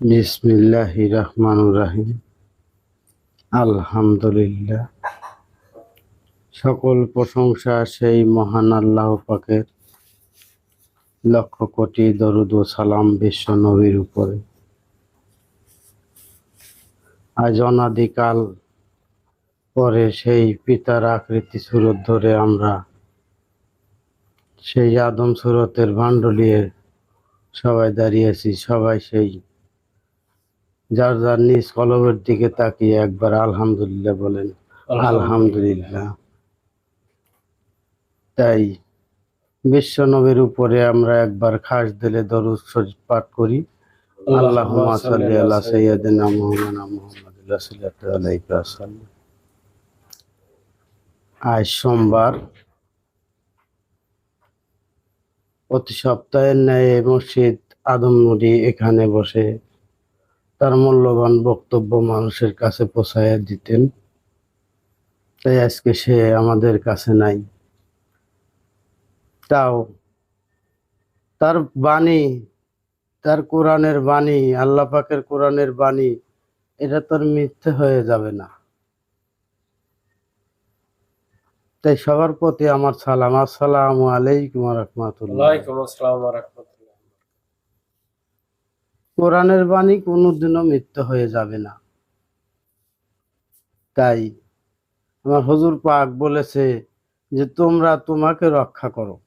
বিসমিল্লাহ রহমান রাহিম। আলহামদুলিল্লাহ। সকল প্রশংসা সেই মহান আল্লাহ পাকের। লক্ষ কোটি দরুদ ও সালাম বিশ্ব নবীর উপরে। আজ অনাদিকাল পরে সেই পিতার আকৃতি সুরত ধরে আমরা সেই আদম সুরতের ভান্ডলিয়ে সবাই দাঁড়িয়েছি সবাই সেই যার যার নিজ কলমের দিকে তাকিয়ে একবার আলহামদুলিল্লাহ বলেন আলহামদুলিল্লাহ। তাই বিশ্ব নবীর উপরে আমরা একবার খাস দিলে দরুদ শরীফ পাঠ করি। আল্লাহ সাল্লি আলা সাইয়্যিদিনা মুহাম্মাদিন মুহাম্মাদিন রাসূলুল্লাহ আলাইহি ওয়াসাল্লাম আজ সোমবার প্রতি সপ্তাহের ন্যায় মসজিদ আদমনুরি এখানে বসে তার মূল্যবান বক্তব্য মানুষের কাছে পৌঁছায় দিতেন। তাই আজকে সে আমাদের কাছে নাই। তাও তার বাণী, তার কোরআনের বাণী, আল্লাহ পাকের কোরআনের বাণী, এটা তোর মিথ্যে হয়ে যাবে না। তাই সবার প্রতি আমার সালাম। আসসালামু আলাইকুম রাহমাতুল্লাহ। কোরআনের বাণী কোনোদিনও মিথ্যে হয়ে যাবে না। তাই আমার হুজুর পাক বলেছে যে, তোমরা তোমাকে রক্ষা করো।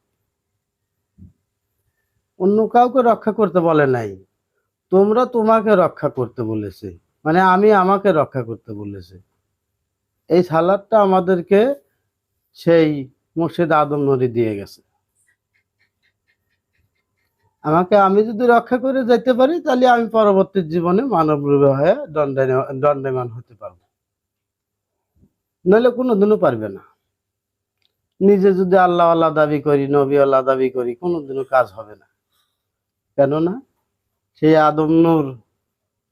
অন্য কাউকে রক্ষা করতে বলে নাই। তোমরা তোমাকে রক্ষা করতে বলেছে। মানে আমি আমাকে রক্ষা করতে বলেছে। এই সালাদটা আমাদেরকে সেই মুর্শিদ আদম নদী দিয়ে গেছে। আমাকে আমি যদি রক্ষা করে যেতে পারি, তাহলে আমি পরবর্তী জীবনে মানব রূপে হয়ে দণ্ডায়- দণ্ডায়মান হতে পারব। নইলে কোনোদিনও পারবে না। নিজে যদি আল্লাহ আল্লাহ দাবি করি নবী আল্লাহ দাবি করি, কোনোদিনও কাজ হবে না। কেননা, সেই আদম নূর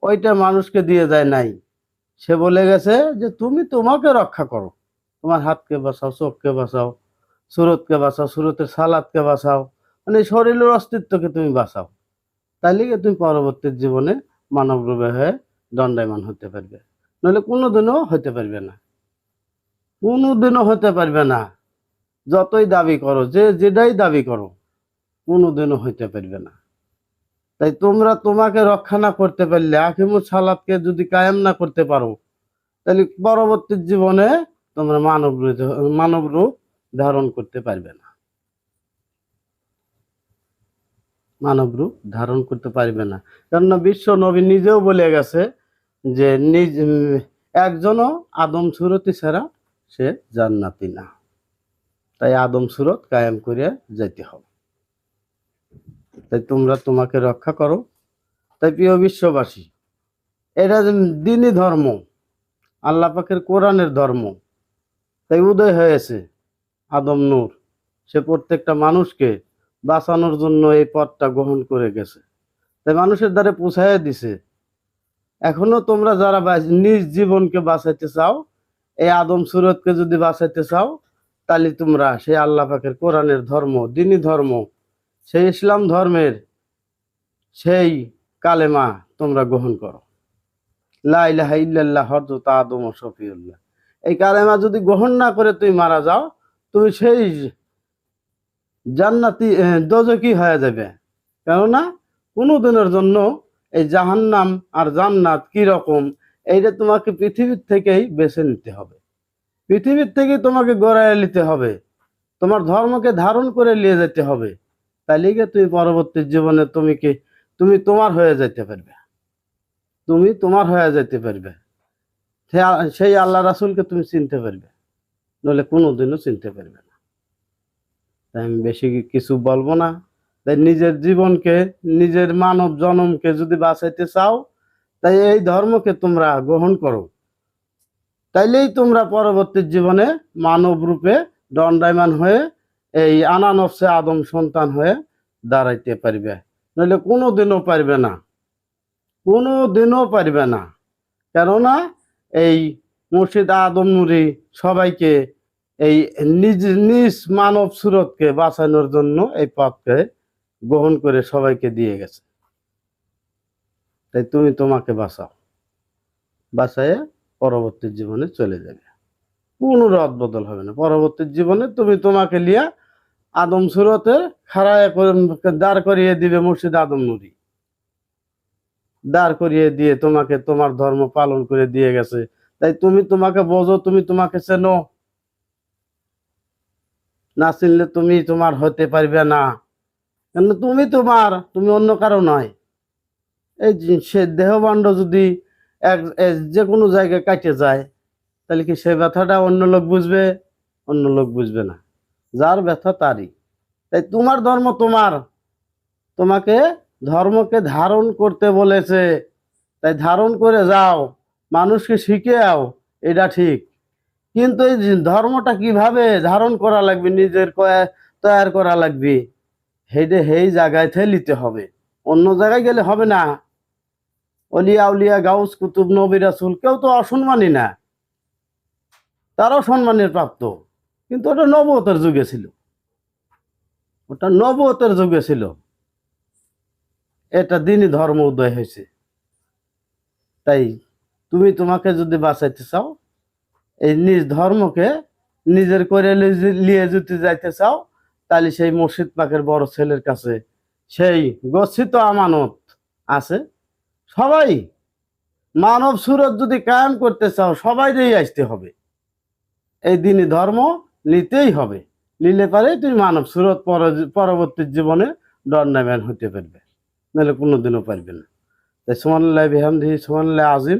ওইটা মানুষকে দিয়ে যায় নাই। সে বলে গেছে যে, তুমি তোমাকে রক্ষা করো। তোমার হাতকে বাঁচাও, চোখকে বাঁচাও, সুরতকে বাঁচাও, সুরতের সালাদকে বাঁচাও মানে শরীরের অস্তিত্বকে তুমি বাঁচাও। তাইলে তুমি পরবর্তী জীবনে মানব রূপে হয়ে দণ্ডায়মান হতে পারবে। নইলে কোনোদিনও হতে পারবে না। কোনোদিনও হতে পারবে না। যতই দাবি করো, যে যেটাই দাবি করো, কোনোদিনও হইতে পারবে না। তাই তোমরা তোমাকে রক্ষা না করতে পারলে আখিমুল সালাদকে যদি কায়েম না করতে পারো তাহলে পরবর্তী জীবনে তোমরা মানব মানব রূপ ধারণ করতে পারবে না। মানব রূপ ধারণ করতে পারবে না। কেননা বিশ্ব নবী নিজেও বলে গেছে যে নিজ একজনও আদম সুরতি ছাড়া সে জান্নাতি না। তাই আদম সুরত কায়েম করিয়া যেতে হবে। তাই তোমরা তোমাকে রক্ষা করো। তাই প্রিয় বিশ্ববাসী, এটা দিনই ধর্ম, আল্লাহ পাকের কোরআনের ধর্ম, তাই উদয় হয়েছে আদম নূর। সে প্রত্যেকটা মানুষকে বাঁচানোর জন্য এই পথটা গ্রহণ করে গেছে। তাই মানুষের দ্বারে পৌঁছাইয়া দিছে। এখনও তোমরা যারা নিজ জীবনকে বাঁচাইতে চাও, এই আদম সুরতকে যদি বাঁচাইতে চাও, তাহলে তোমরা সেই আল্লাহ পাকের কোরআনের ধর্ম, দিনী ধর্ম, সেই ইসলাম ধর্মের সেই কালেমা তোমরা গ্রহণ করো। লা ইলাহা ইল্লাল্লাহ, হযরত আদম শফিউল্লাহ। এই কালেমা যদি গ্রহণ না করে তুমি মারা যাও, তুমি সেই জান্নাতি দোজকি হয়ে যাবে। কেননা কোনো দিনের জন্য এই জাহান্নাম আর জান্নাত কি রকম, এইটা তোমাকে পৃথিবীর থেকেই বেছে নিতে হবে। পৃথিবীর থেকে তোমাকে গড়াইয়া নিতে হবে। তোমার ধর্মকে ধারণ করে নিয়ে যেতে হবে। তাহলে গিয়ে তুমি পরবর্তী জীবনে তুমি কি, তুমি তোমার হয়ে যেতে পারবে। তুমি তোমার হয়ে যেতে পারবে। সেই আল্লাহ রাসুলকে তুমি চিনতে পারবে। নইলে কোনোদিনও চিনতে পারবে না। তাই আমি বেশি কিছু বলব না। তাই নিজের জীবনকে, নিজের মানব জনমকে যদি বাঁচাইতে চাও, তাই এই ধর্মকে তোমরা গ্রহণ করো। তাইলেই তোমরা পরবর্তী জীবনে মানব রূপে দণ্ডায়মান হয়ে এই আনানফসে আদম সন্তান হয়ে দাঁড়াইতে পারবে। নইলে কোনো দিনও পারবে না। কোনো দিনও পারবে না। কেননা এই মুর্শিদ আদম নুরি সবাইকে এই নিজ নিজ মানব সুরতকে বাঁচানোর জন্য এই পথকে গ্রহণ করে সবাইকে দিয়ে গেছে। তাই তুমি তোমাকে বাঁচাও। বাঁচাইয়ে পরবর্তী জীবনে চলে যাবে। কোনো রদ বদল হবে না। পরবর্তী জীবনে তুমি তোমাকে লিয়া আদম সুরতে খাড়ায় দাঁড় করিয়ে দিবে মুর্শিদ আদম নুরি। দাঁড় করিয়ে দিয়ে তোমাকে তোমার ধর্ম পালন করে দিয়ে গেছে। তাই তুমি তোমাকে বোঝো, তুমি তোমাকে চেনো। না চিনলে তুমি তোমার হতে পারবে না। কেন তুমি তোমার, তুমি অন্য কারও নয়। এই সে দেহবাণ্ড যদি এক যে কোনো জায়গায় কাটে যায়, তাহলে কি সে ব্যথাটা অন্য লোক বুঝবে? অন্য লোক বুঝবে না। যার ব্যথা তারই। তাই তোমার ধর্ম তোমার। তোমাকে ধর্মকে ধারণ করতে বলেছে। তাই ধারণ করে যাও। মানুষকে শিখে আও এটা ঠিক। কিন্তু এই ধর্মটা কীভাবে ধারণ করা লাগবে, নিজের তৈয়ার করা লাগবে হেডে হেই জায়গায় নিতে হবে। অন্য জায়গায় গেলে হবে না। অলিয়া উলিয়া, গাউস কুতুব, নবী রাসুল, কেউ তো অসম্মানী না। তারাও সম্মানের প্রাপ্ত। কিন্তু ওটা নবতের যুগে ছিল। ওটা নবতের যুগে ছিল। এটা দিনই ধর্ম উদয় হয়েছে। তাই তুমি তোমাকে যদি বাঁচাইতে চাও এই নিজ ধর্মকে নিজের করে লিয়ে যদি যাইতে চাও, তাহলে সেই মুর্শিদ পাকের বড় ছেলের কাছে সেই গচ্ছিত আমানত আছে। সবাই মানব সুরত যদি কায়েম করতে চাও সবাইকেই আসতে হবে। এই দিনই ধর্ম নিতেই হবে। নিলে পারে তুমি মানব সুরত পরবর্তী জীবনে দণ্ডাম্যান হতে পারবে। নাহলে কোনোদিনও পারবে না। তাই সোমান্লাহ বিহামদি সোমান্লাহ আজিম